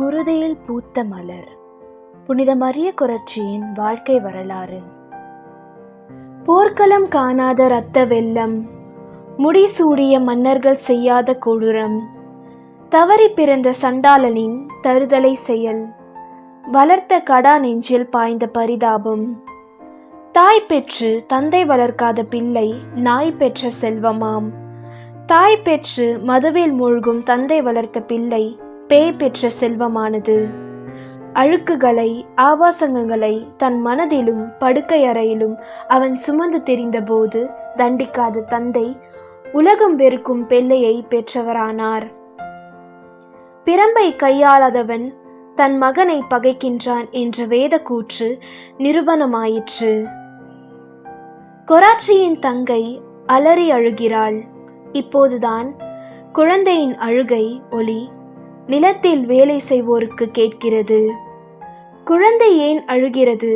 குருதியில் பூத்த மலர். புனித மரிய குரட்சியின் வாழ்க்கை வரலாறு. போர்க்களம் காணாத இரத்த வெள்ளம். முடிசூடிய மன்னர்கள் செய்யாத கொடூரம். தவறி பிறந்த சண்டாளனின் தருதலை செயல். வளர்த்த கடா நெஞ்சில் பாய்ந்த பரிதாபம். தாய் பெற்று தந்தை வளர்க்காத பிள்ளை நாய் பெற்ற செல்வமாம். தாய் பெற்று மதுவில் மூழ்கும் தந்தை வளர்த்த பிள்ளை பேய் பெற்ற செல்வமானது. அழுக்குகளை ஆபாசங்களை தன் மனதிலும் படுக்கை அறையிலும் அவன் சுமந்து தெரிந்தபோது தண்டிக்காத தந்தை உலகம் வெறுக்கும் பெல்லையை பெற்றவரானார். பிரம்பை கையாளாதவன் தன் மகனை பகைக்கின்றான் என்ற வேத கூற்று நிரூபணமாயிற்று. கொராட்சியின் தங்கை அலறி அழுகிறாள். இப்போதுதான் குழந்தையின் அழுகை ஒளி நிலத்தில் வேலை செய்வோருக்கு கேட்கிறது. குழந்தை ஏன் அழுகிறது?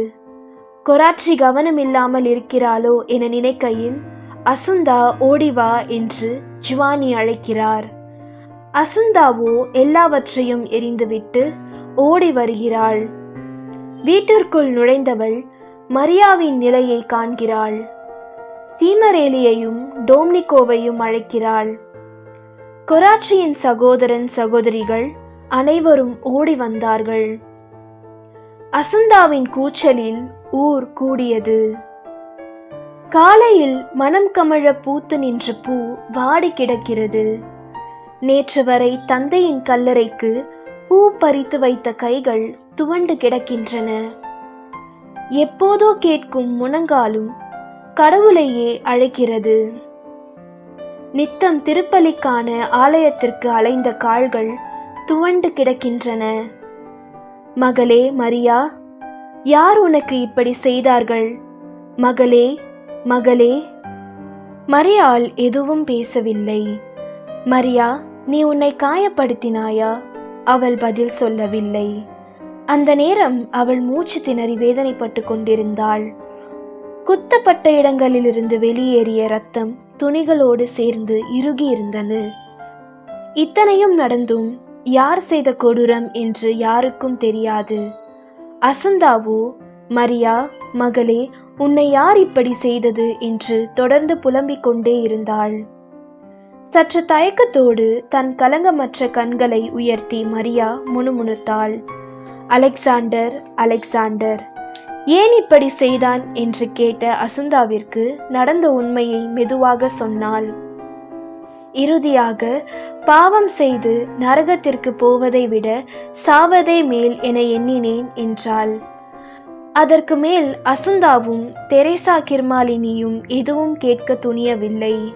கொராட்சி கவனமில்லாமல் இருக்கிறாளோ என நினைக்கையில் அசுந்தா ஓடிவா என்று ஜுவானி அழைக்கிறார். அசுந்தாவோ எல்லாவற்றையும் எரிந்துவிட்டு ஓடி வருகிறாள். வீட்டிற்குள் நுழைந்தவள் மரியாவின் நிலையை காண்கிறாள். சீமரேலியையும் டோம்னிகோவையும் அழைக்கிறாள். கொராட்சியின் சகோதரன் சகோதரிகள் அனைவரும் ஓடி வந்தார்கள். அசந்தாவின் கூச்சலில் ஊர் கூடியது. காலையில் மனம் கமழ பூத்து நின்ற பூ வாடி கிடக்கிறது. நேற்று வரை தந்தையின் கல்லறைக்கு பூ பறித்து வைத்த கைகள் துவண்டு கிடக்கின்றன. எப்போதோ கேட்கும் முனங்காலும் கடவுளையே அழைக்கிறது. நித்தம் திருப்பலிக்கான ஆலயத்திற்கு அலைந்த கால்கள் துவண்டு கிடக்கின்றன. மகளே மரியா யார் உனக்கு இப்படி செய்தார்கள்? மகளே மகளே. மரியாள் எதுவும் பேசவில்லை. மரியா நீ உன்னை காயப்படுத்தினாயா? அவள் பதில் சொல்லவில்லை. அந்த நேரம் அவள் மூச்சு திணறி வேதனைப்பட்டு கொண்டிருந்தாள். குத்தப்பட்ட இடங்களிலிருந்து வெளியேறிய ரத்தம் துணிகளோடு சேர்ந்து இறுகியிருந்தது இத்தனையும் நடந்தும் யார் செய்த கொடூரம் என்று யாருக்கும் தெரியாது. அசந்தாவோ மரியா மகளே உன்னை யார் இப்படி செய்தது என்று தொடர்ந்து புலம்பிக் கொண்டே இருந்தாள். சற்று தயக்கத்தோடு தன் கலங்கமற்ற கண்களை உயர்த்தி மரியா முணுமுணுத்தாள். அலெக்சாண்டர் அலெக்சாண்டர் ஏன் இப்படி செய்தான் என்று கேட்ட அசுந்தாவிற்கு நடந்த உண்மையை மெதுவாக சொன்னாள். இறுதியாக பாவம் செய்து நரகத்திற்கு போவதை விட சாவதே மேல் என எண்ணினேன் என்றாள். அதற்கு மேல் அசுந்தாவும் தெரேசா கிர்மாலினியும் எதுவும் கேட்க துணியவில்லை.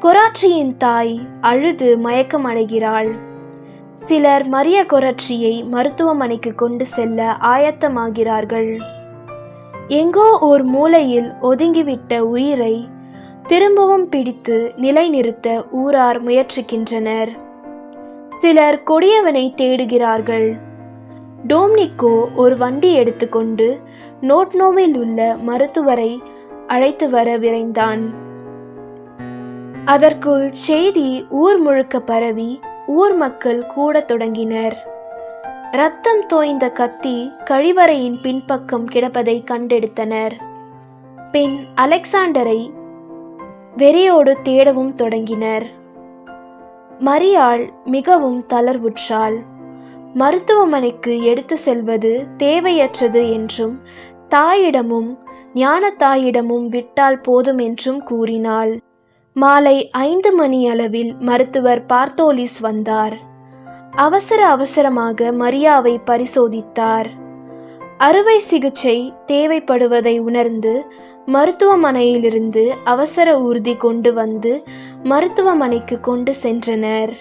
கொராட்சியின் தாய் அழுது மயக்கமடைகிறாள். சிலர் மரிய கொரட்சியை மருத்துவமனைக்கு கொண்டு செல்ல ஆயத்தமாகிறார்கள். எங்கோ ஓர் மூலையில் ஒதுங்கிவிட்ட உயிரை திரும்பவும் பிடித்து நிலைநிறுத்த ஊரார் முயற்சிக்கின்றனர். சிலர் கொடியவனை தேடுகிறார்கள். டோம்னிக்கோ ஒரு வண்டி எடுத்துக்கொண்டு நோட்னோவில் உள்ள மருத்துவரை அழைத்து வர விரைந்தான். அதற்குள் செய்தி ஊர் முழுக்க பரவி ஊர் மக்கள் கூடத் தொடங்கினர். ரத்தம் தோய்ந்த கத்தி கழிவறையின் பின்பக்கம் கிடப்பதை கண்டெடுத்தனர். பின் அலெக்சாண்டரை வெறியோடு தேடவும் தொடங்கினர். மரியாள் மிகவும் தளர்வுற்றாள். மருத்துவமனைக்கு எடுத்து செல்வது தேவையற்றது என்றும் தாயிடமும் ஞான தாயிடமும் விட்டால் போதும் என்றும் கூறினாள். மாலை ஐந்து மணி அளவில் மருத்துவர் பார்த்தோலிஸ் வந்தார். அவசர அவசரமாக மரியாவை பரிசோதித்தார். அறுவை சிகிச்சை தேவைப்படுவதை உணர்ந்து மருத்துவமனையிலிருந்து அவசர ஊர்தி கொண்டு வந்து மருத்துவமனைக்கு கொண்டு சென்றனர்.